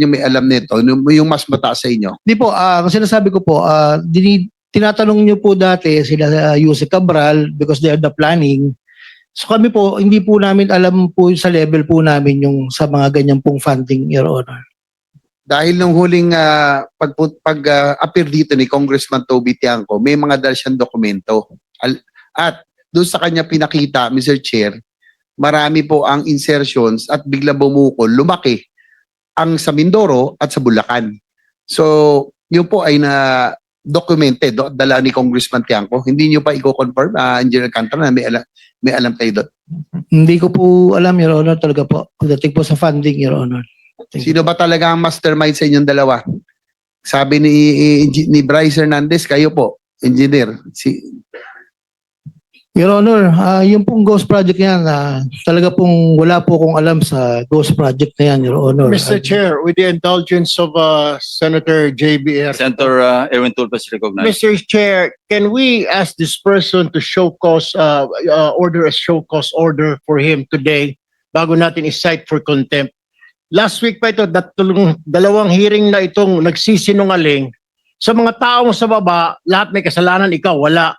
yung may alam nito, yung, yung mas mataas sa inyo? Hindi po, ah kasi sinasabi ko po, ah dini, tinatanong niyo po dati sila uh, Yuse Cabral because they are the planning. So kami po, hindi po namin alam po sa level po namin yung sa mga ganyan pong funding, Your Honor. Dahil nung huling ah, pag, pag ah, appear dito ni Congressman Toby Tiangco, may mga dal siyang dokumento. Al- at doon sa kanya pinakita, Mr. Chair, marami po ang insertions at bigla bumukol, lumaki ang sa Mindoro at sa Bulacan. So, yun po ay na documented, do, dala ni Congressman Tiangco. Hindi niyo pa i-confirm, uh, Engineer Cantara, na may alam, may alam kayo doon. Hindi ko po alam, Your Honor, talaga po. Pagdating po sa funding, Your Honor. Thank. Sino ba talaga ang mastermind sa inyong dalawa? Sabi ni ni Bryce Hernandez, kayo po, engineer. Si Your Honor, ah yung pong Ghost Project yan, ah, talaga pong wala po akong alam sa Ghost Project na yan, Your Honor. Mr. Chair, with the indulgence of uh, Senator JBR. Senator uh, Erwin Tulfas is recognized. Mr. Chair, can we ask this person to show cause, uh, uh, order a show cause order for him today bago natin i-cite for contempt? Last week pa ito, datulong, dalawang hearing na itong nagsisinungaling. Sa mga taong sa baba, lahat may kasalanan, ikaw wala.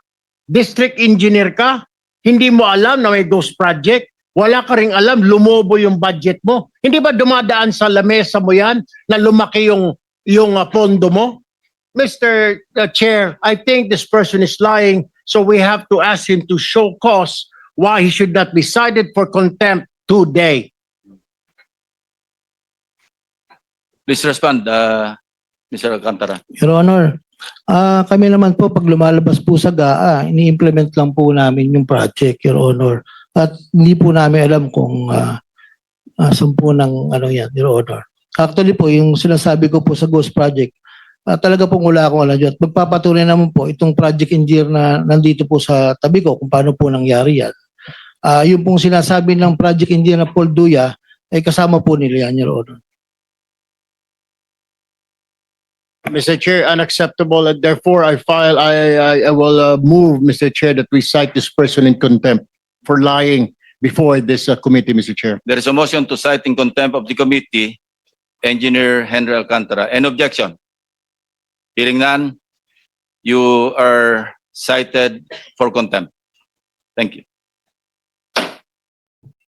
District engineer ka, hindi mo alam na may ghost project, wala ka ring alam, lumobo yung budget mo. Hindi ba dumadaan sa lamesa mo yan na lumaki yung, yung uh, pondo mo? Mr. uh, Chair, I think this person is lying, so we have to ask him to show cause why he should not be cited for contempt today. Please respond, uh, Mr. Alcantara. Your Honor, ah kami naman po pag lumalabas po sa GAA, ini-implement lang po namin yung project, Your Honor. At hindi po namin alam kung uh, asan po ng ano yan, Your Honor. Actually po, yung sinasabi ko po sa Ghost Project, ah, talaga pong wala akong alam dyan. At magpapatunay naman po itong project engineer na nandito po sa tabi ko kung paano po nangyari yan. Ah, yung pong sinasabi ng project engineer na Paul Duya, ay kasama po nila yan, Your Honor. Mr. Chair, unacceptable, and therefore I file, I, I, I will uh, move, Mr. Chair, that we cite this person in contempt for lying before this uh, committee, Mr. Chair. There is a motion to cite in contempt of the committee, Engineer Henry Alcantara. Any objection? Hearing none, you are cited for contempt. Thank you.